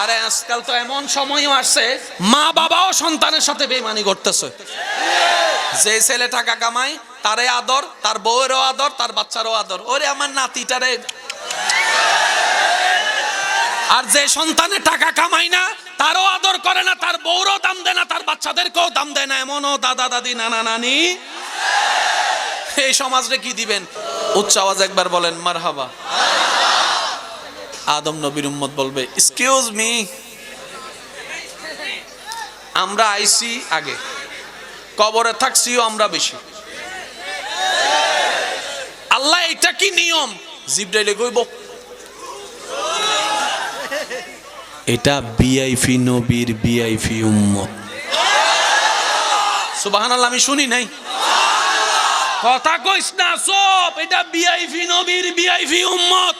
আরে আজকাল তো এমন সময়ও আসছে, মা বাবাও সন্তানের সাথে বেমানি করতেছে। যে ছেলে টাকা কামায় তারে আদর, তার বউয়েরও আদর, তার বাচ্চারও আদর। ওরে আমার নাতিটারে। আর যে সন্তানে টাকা কামায় না, তারও আদর করে না, তার বউরও দাম দেয় না, তার বাচ্চাদেরকেও দাম দেয় না। এমনও দাদা, দাদি, নানা, নানি। এই সমাজরে কি দিবেন? উচ্চ আওয়াজ একবার বলেন, মারহাবা। আদম নবীর উম্মত বলবে এক্সকিউজ মি আমরা আইসি আগে, কবরে থাকছিও আমরা বেশি। আল্লাহ, এটা কি নিয়ম? জিব্রাইলে কইব, এটা বিআইপি নবীর বিআইপি উম্মত। সুবহানাল্লাহ, আমি শুনি নাই। কথা কইস না, সব, এটা বিআইপি নবীর বিআইপি উম্মত।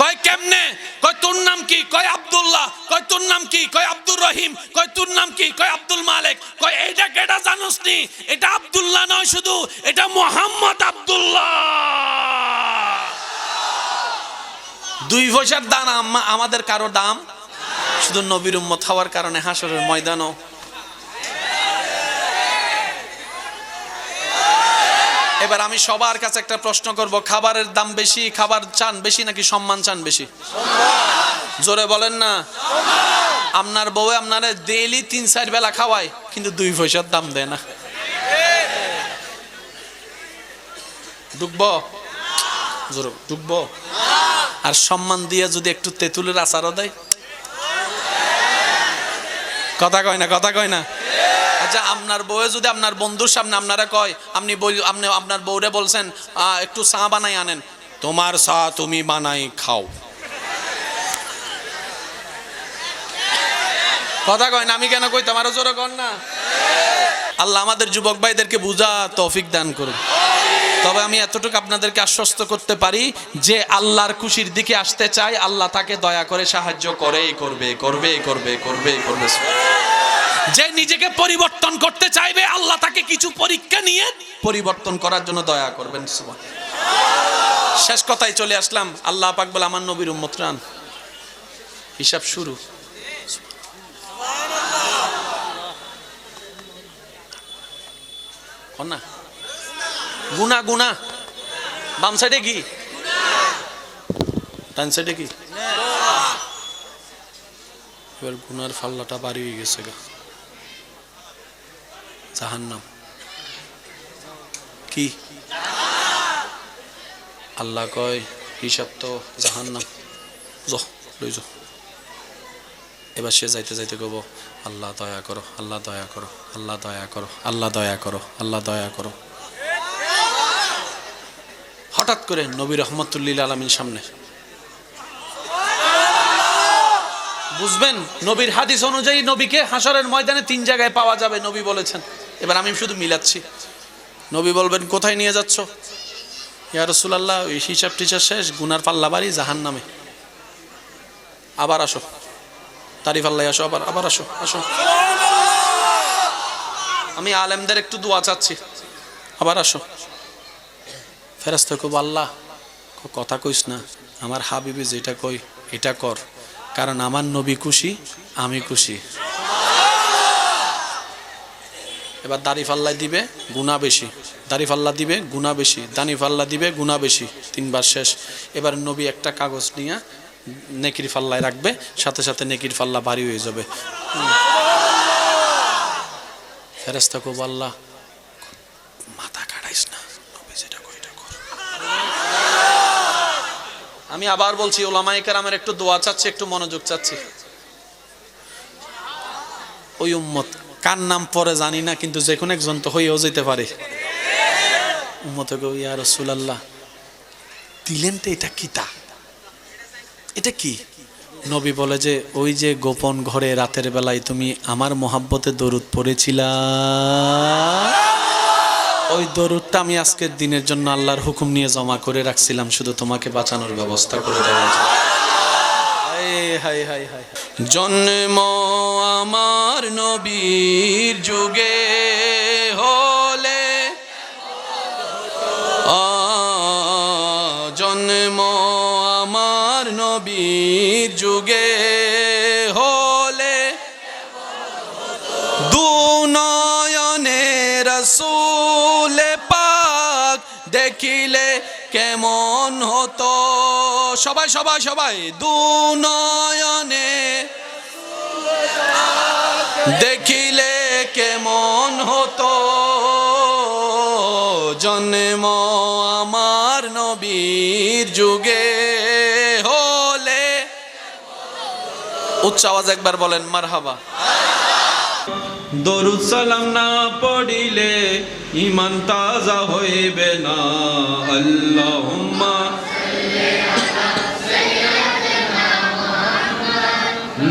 কয় কেমনে? কয় তোর নাম কি? কয় আব্দুল্লাহ। কয় তোর নাম কি? কয় আব্দুর রহিম। কয় তোর নাম কি? কয় আব্দুল মালিক। কয় এইটা কেটা জানোস নি এটা আব্দুল্লাহ নয় শুধু, এটা মোহাম্মদ আব্দুল্লাহ। দুই পয়সার দাম আমাদের কারও দাম? শুধু নবীর উম্মত হওয়ার কারণে হাসরের ময়দানও এবার আমি সবার কাছে একটা প্রশ্ন করব, খাবারের দাম বেশি, খাবার চান বেশি নাকি সম্মান চান বেশি? জোরে বলেন না। আপনার বউ আপনারে ডেইলি তিন, চার বেলা খাওয়ায়, কিন্তু দুই পয়সার দাম দেয় না। ডুবব? জোরে, ডুবব? আর সম্মান দিয়ে যদি একটু তেঁতুলের আচারও দেয়? কথা কয় না, কথা কয় না। আচ্ছা আপনার বউয়ে যদি আপনার বন্ধুর সামনে আপনারা কয়, আপনি বই, আপনি আপনার বউরে বলছেন একটু চা বানাই আনেন। তোমার চা তুমি বানাই খাও। কথা কয় না, আমি কেন কই, তোমারও জোরে কর না? আল্লাহ আমাদের যুবক ভাইদেরকে বুঝা তৌফিক দান করুন। তবে আমি এতটুকু আপনাদেরকে আশ্বস্ত করতে পারি যে আল্লাহর খুশির দিকে আসতে চাই আল্লাহ তাকে দয়া করে সাহায্য করেই করবে করবে করবে করবে করবে। যে নিজেকে পরিবর্তন করতে চাইবে, আল্লাহ তাকে কিছু পরীক্ষা নিয়ে পরিবর্তন করার জন্য দয়া করবেন শেষ কথায় চলে আসলাম। আল্লাহ পাক বলে, আমার নবীর উম্মত রান। হিসাব শুরু। না গুনা গুনা। বাম সাইডে কি? ডান সাইডে কি? এবার গুনার ফাল্লাটা বাড়ি গেছে গা। জাহান্নাম। কি? আল্লাহ কয়, হিসাব তো জাহান্নাম। যো, লই যো। এবার সে যাইতে যাইতে কব, আল্লাহ দয়া করো, আল্লাহ দয়া করো, আল্লাহ দয়া করো, আল্লাহ দয়া করো, আল্লাহ দয়া করো। হঠাৎ করে নবী রহমতুল্লিল আলমীর সামনে। বুঝবেন, নবীর হাদিস অনুযায়ী নবীকে হাসরের ময়দানে তিন জায়গায় পাওয়া যাবে, নবী বলেছেন। এবার আমি শুধু মিলাচ্ছি। নবী বলবেন, কোথায় নিয়ে যাচ্ছ? ইয়া রসুলাল্লাহ, ওই হিসাব টিচার শেষ, গুনার পাল্লা বাড়ি জাহান নামে আবার আসো। তারিফ আল্লাহ, আসো আবার আবার আসো আসো। আমি আলেমদের একটু দোয়া চাচ্ছি। আবার আসো। ফেরাস্ত খুব আল্লাহ কথা কইস না। আমার হাবিবি যেটা কই এটা কর। কারণ আমার নবী খুশি, আমি খুশি। এবার দাড়ি ফাল্লা দিবে, গুণা বেশি। দাড়ি ফাল্লা দিবে, গুণা বেশি। দানি ফাল্লা দিবে, গুণা বেশি। তিনবার শেষ। এবার নবী একটা কাগজ নিয়ে নেকির ফাল্লায় রাখবে, সাথে সাথে নেকির ফাল্লা ভারী হয়ে যাবে। ফেরেস্তা খুব আল্লাহ, মাথা কাটাইস না। আমি আবার বলছি ওলামাইকার আমার একটু দোয়া চাচ্ছি, একটু মনোযোগ চাচ্ছি। ওই উম্মত কার নাম পরে জানি না, কিন্তু যে কোনো একজন তো হয়েও যেতে পারে। উম্মত গো ইয়া রসুলাল্লাহ, দিলেন তো এটা কি তা? এটা কি? নবী বলে যে, ওই যে গোপন ঘরে রাতের বেলায় তুমি আমার মোহাব্বতে দরুদ পড়েছিলা। ওই দরুদটা আমি আজকের দিনের জন্য আল্লাহর হুকুম নিয়ে জমা করে রাখছিলাম, শুধু তোমাকে বাঁচানোর ব্যবস্থা করে দেওয়া। জন্ম আমার নবীর যুগে হলে জন্ম আমার নবীর যুগে হলে, দু নয়নে রসুলে পাক দেখিলে কেমন হতো? সবাই সবাই সবাই। দু নয়নে দেখিলে কেমন হতো? জন্ম আমার নবীর যুগে হলে। উচ্চ আওয়াজ একবার বলেন মার মারহাবা। দরুদ সালাম না পড়িলে ইমান তাজা হইবে না।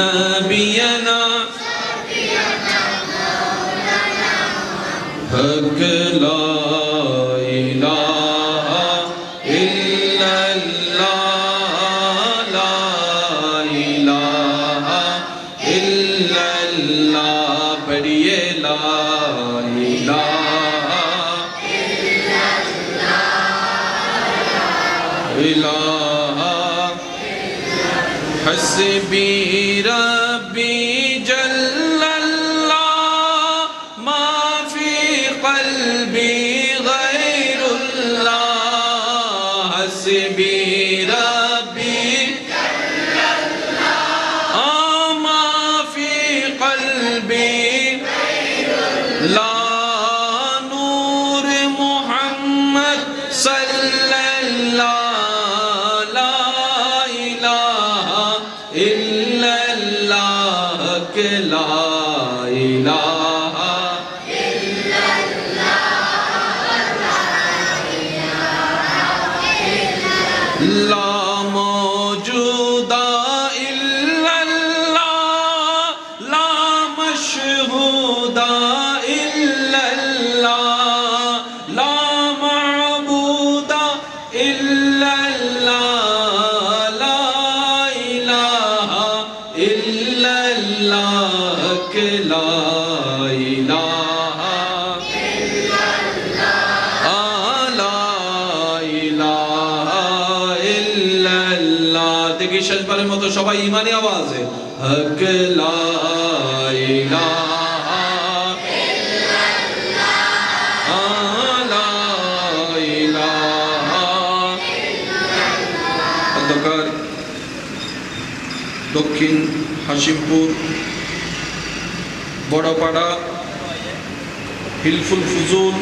আল্লাহুম্মা নবিয়ানা হক লা ইলাহা ইল্লাল্লাহ লা ইলাহা ইল্লাল্লাহ পড়িয়ে লা ইলাহা Nasbira لا দেখি মতো সবাই ইমানি আওয়াজে দক্ষিণ হাসিমপুর বড়পাড়া হিলফুল ফুজুল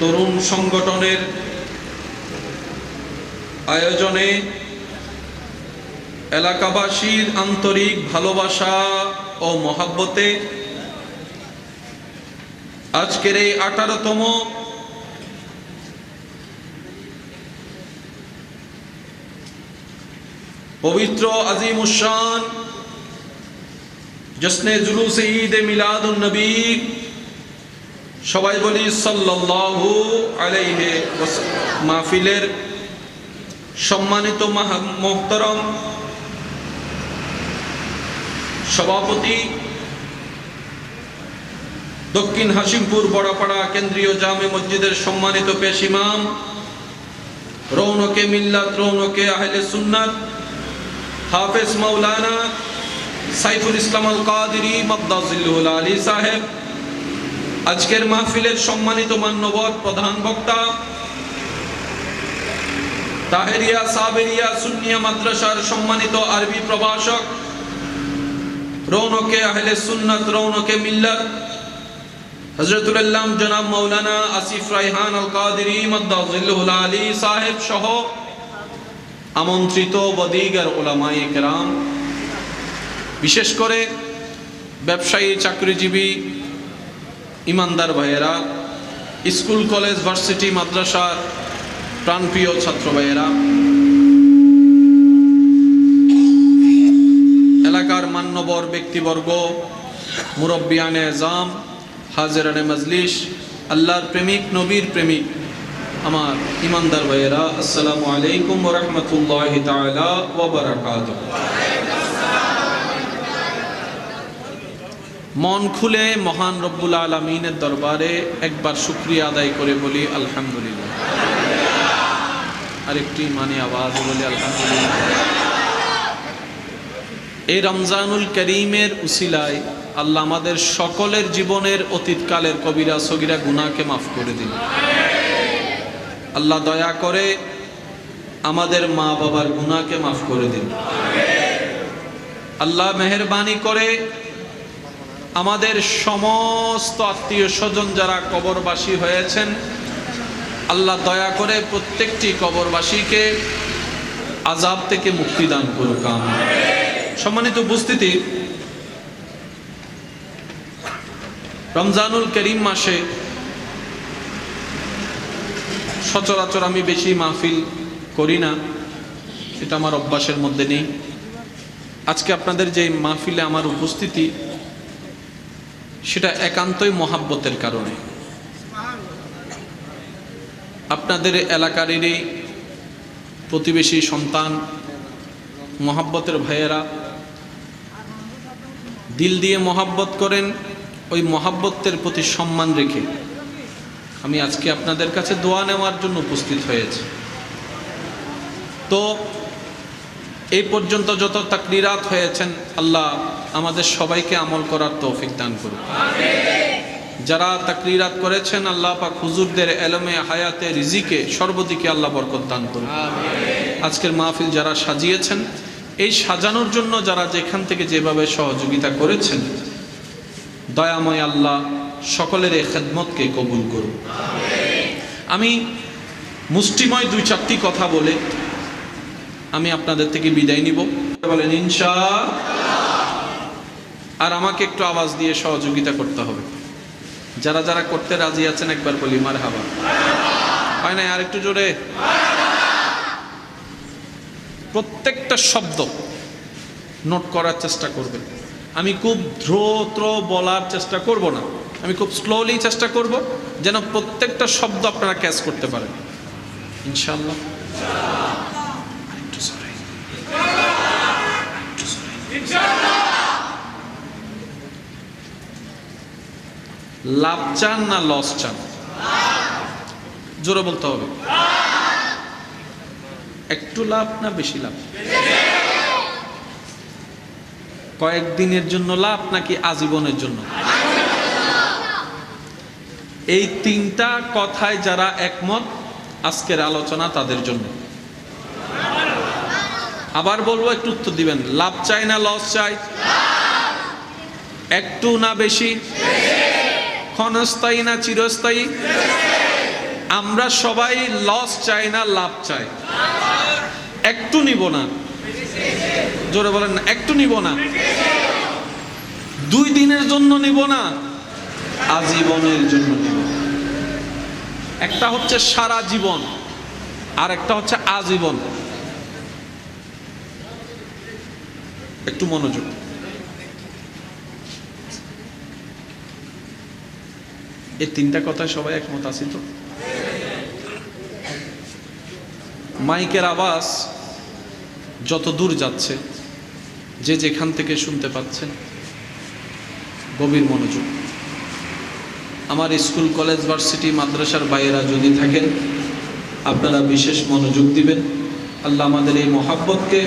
তরুণ সংগঠনের আয়োজনে এলাকাবাসীর আন্তরিক ভালোবাসা ও মহাব্বতে আজকের এই আঠারোতম পবিত্র আজিম উসান জসনে জুলুস ঈদ মিলাদুন নবী, সবাই বলি সাল্লাল্লাহু আলাইহি মাহফিলের সম্মানিত মাহা- মোহতরম সভাপতি, দক্ষিণ হাসিমপুর বড়াপাড়া কেন্দ্রীয় জামে মসজিদের সম্মানিত পেশ ইমাম, রৌনকে মিল্লাত রৌনকে আহলে সুন্নাত, হাফেজ মাওলানা সাইফুল ইসলাম আল মদ্দাজিল্লুল আলী সাহেব, আজকের মাহফিলের সম্মানিত মান্যবর প্রধান বক্তা, তাহেরিয়া সাবেরিয়া সুন্নিয়া মাদ্রাসার সম্মানিত আরবি প্রভাষক রৌনকে, আহলে সুন্নাত রৌনকে মিল্লাত। হজরতুল আল্লাম জনাব মৌলানা আসিফ রাইহান আল কাদিরি মদ্দাজিল্লুল আলী সাহেব সহ আমন্ত্রিত বদিগার ওলামাই কেরাম। বিশেষ করে ব্যবসায়ী, চাকরিজীবী, ইমানদার ভাইয়েরা, স্কুল, কলেজ, ভার্সিটি, মাদ্রাসার প্রাণপ্রিয় ছাত্র ভাইয়েরা এলাকার মান্যবর ব্যক্তিবর্গ মুরব্বিয়ানে জাম হাজরানে মজলিস, আল্লাহর প্রেমিক, নবীর প্রেমিক। আমার ইমানদার ভাইয়েরা, আসসালামু আলাইকুম রহমতুল্লাহ ওয়া মন খুলে মহান রব্বুল আলমিনের দরবারে একবার শুক্রিয়া আদায় করে বলি, আলহামদুলিল্লাহ। আরেকটি মানে আওয়াজ বলি, আলহামদুলিল্লাহ। এই রমজানুল করিমের উসিলায় আল্লাহ আমাদের সকলের জীবনের অতীতকালের কবিরা, সগিরা, গুনাহকে মাফ করে দিন আল্লাহ দয়া করে আমাদের মা বাবার গুনাহকে মাফ করে দিন আল্লাহ মেহরবানি করে আমাদের সমস্ত আত্মীয় স্বজন যারা কবরবাসী হয়েছেন, আল্লাহ দয়া করে প্রত্যেকটি কবরবাসীকে আজাব থেকে মুক্তি দান করুক, আমিন। সম্মানিত উপস্থিতি, রমজানুল করিম মাসে সচরাচর আমি বেশি মাহফিল করি না এটা আমার অভ্যাসের মধ্যে নেই। আজকে আপনাদের যে মাহফিলে আমার উপস্থিতি, সেটা একান্তই মহাব্বতের কারণে। আপনাদের এলাকারই প্রতিবেশী সন্তান, মহাব্বতের ভাইয়েরা দিল দিয়ে মহাব্বত করেন ওই মহাব্বতের প্রতি সম্মান রেখে। আমি আজকে আপনাদের কাছে দোয়া নেওয়ার জন্য উপস্থিত হয়েছি। তো এই পর্যন্ত যত তাকরিরাত হয়েছেন আল্লাহ আমাদের সবাইকে আমল করার তৌফিক দান করুন যারা তাকরিরাত করেছেন আল্লাহ পাক হুজুরদের এলমে হায়াতে রিজিকে সর্বদিকে আল্লাহ বরকত দান করুন আজকের মাহফিল যারা সাজিয়েছেন এই সাজানোর জন্য যারা যেখান থেকে যেভাবে সহযোগিতা করেছেন, দয়াময় আল্লাহ সকলের এই খেদমতকে কবুল করুন। আমি মুষ্টিময় দুই চারটি কথা বলে আমি আপনাদের থেকে বিদায় নিব। বলেন ইনশা আর আমাকে একটু আওয়াজ দিয়ে সহযোগিতা করতে হবে। যারা যারা করতে রাজি আছেন, একবার বলি মার হাবা হয় না আর একটু জোরে? প্রত্যেকটা শব্দ নোট করার চেষ্টা করবেন আমি খুব দ্রুত বলার চেষ্টা করব না। আমি খুব স্লোলি চেষ্টা করব যেন প্রত্যেকটা শব্দ আপনারা ক্যাচ করতে পারেন। ইনশাল্লাহ। লাভ চান না লস চান? জোরে বলতে হবে। একটু লাভ না বেশি লাভ? কয়েকদিনের জন্য লাভ নাকি আজীবনের জন্য? এই তিনটা কথায় যারা একমত, আজকের আলোচনা তাদের জন্য। আবার বলব, একটু উত্তর দিবেন। লাভ চাই না লস চাই? একটু না বেশি? ক্ষণস্থায়ী না চিরস্থায়ী? আমরা সবাই লস চাই না লাভ চাই? নিব না। জোরে বলেন একটু নিব না। দুই দিনের জন্য নিব না, আজীবনের জন্য নিব একটা হচ্ছে সারা জীবন, আর একটা হচ্ছে আজীবন। একটু মনোযোগ। এই তিনটা কথায় সবাই একমত আছি তো? মাইকের আওয়াজ যত দূর যাচ্ছে, যে যেখান থেকে শুনতে পাচ্ছেন, গভীর মনোযোগ। আমার স্কুল, কলেজ, ভার্সিটি, মাদ্রাসার বাইরা যদি থাকেন, আপনারা বিশেষ মনোযোগ দিবেন। আল্লাহ আমাদের এই মহাব্বতকে,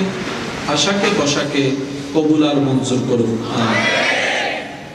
আশাকে, বসাকে কবুল আর মঞ্জুর করুন।